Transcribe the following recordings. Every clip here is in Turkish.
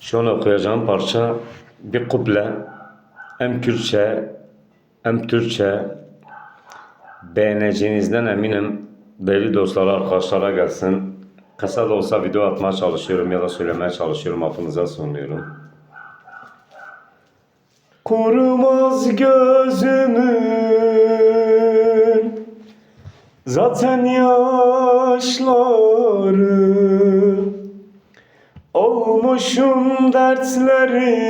Şu an okuyacağım parça bir kuple. Hem Kürtçe hem Türkçe beğeneceğinizden eminim. Değerli dostlara, arkadaşlara gelsin. Kısa da olsa video atmaya çalışıyorum ya da söylemeye çalışıyorum. Aklınıza sunuyorum. Kurumaz gözümün Zaten yaşları Olmuşum dertlerin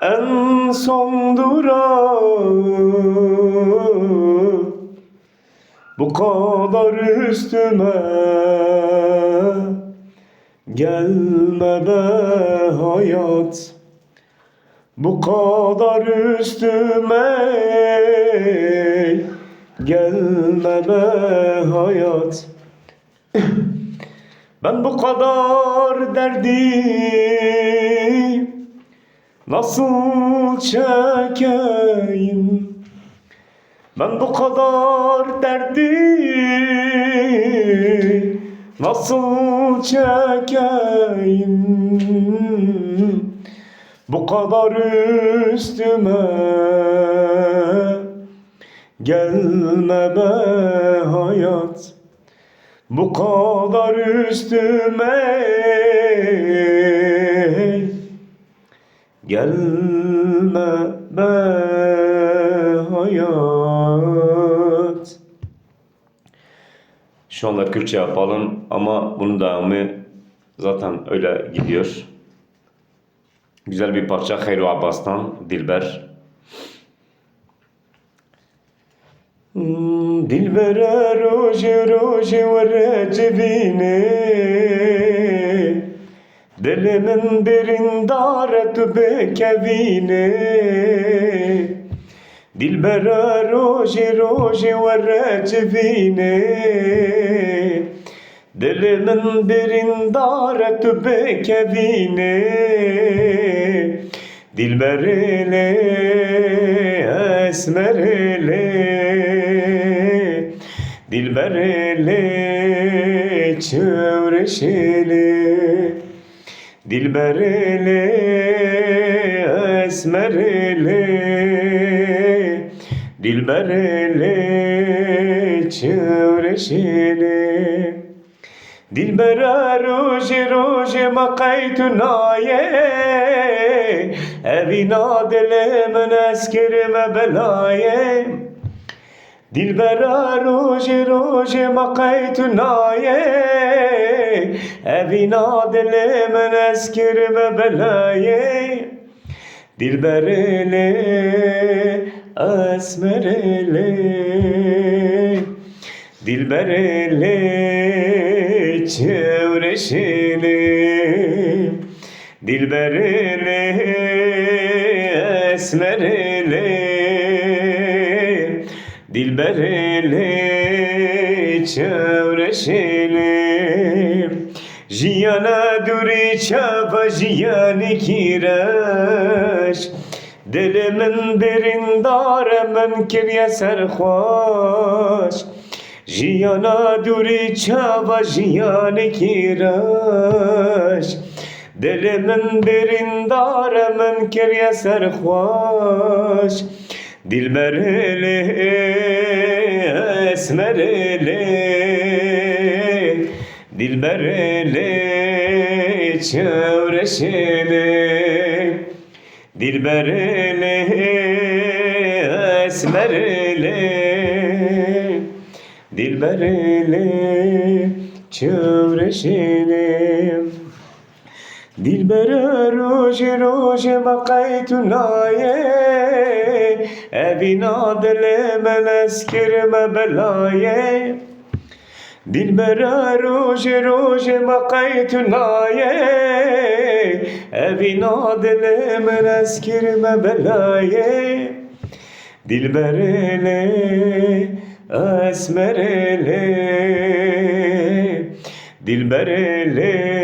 En son durağı. Bu kadar üstüme Gelme be hayat. Bu kadar üstüme Gelme be hayat Ben bu kadar derdi Nasıl çekeyim? Ben bu kadar derdi Nasıl çekeyim? Bu kadar üstüme Gelme be hayat Bu kadar üstüme Gelme be hayat Şu anda Kürtçe yapalım ama bunun devamı zaten öyle gidiyor. Güzel bir parça Hayru Abbas'tan Dilber. Dilbere roje roje ve cebine Dilimin derindare tu bekevine Dilbere roje roje ve cebine Dilimin derindare tu bekevine Dilber ele esmer ele Dilber ele çevreşeli. Dilber ele esmer ele. Dilber ele çevreşeli. Dilbera roje roje makaytu naye. Evina dilemen eskirme belaye Dilbera roje roje makaytu naye Evina dilemen eskirme belaye. Dilber ele esmer ele. Dilber ele çevreşeli Dilber ele esmer ele Dilber ele çevreşeli Jiyana duri çaba jiyani kireş. Dilimin derindare men kirye serhoş Jiyana duri çaba jiyani kireş. Dilimin derindare men kirye serhoş Dilber ele esmer ele Dilber ele çevreşeli Dilber ele esmer ele Dilber roje roje makaytu naye Evina dilemen eskirme belaye Dilbere roje roje makaytu naye Evina dilemen eskirme belaye Dilber ele esmer ele Dilber ele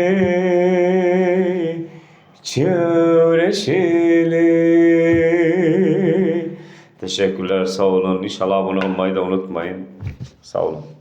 çevreşeli Teşekkürler sağ olun. İnşallah abone olmayı da unutmayın. Sağ olun.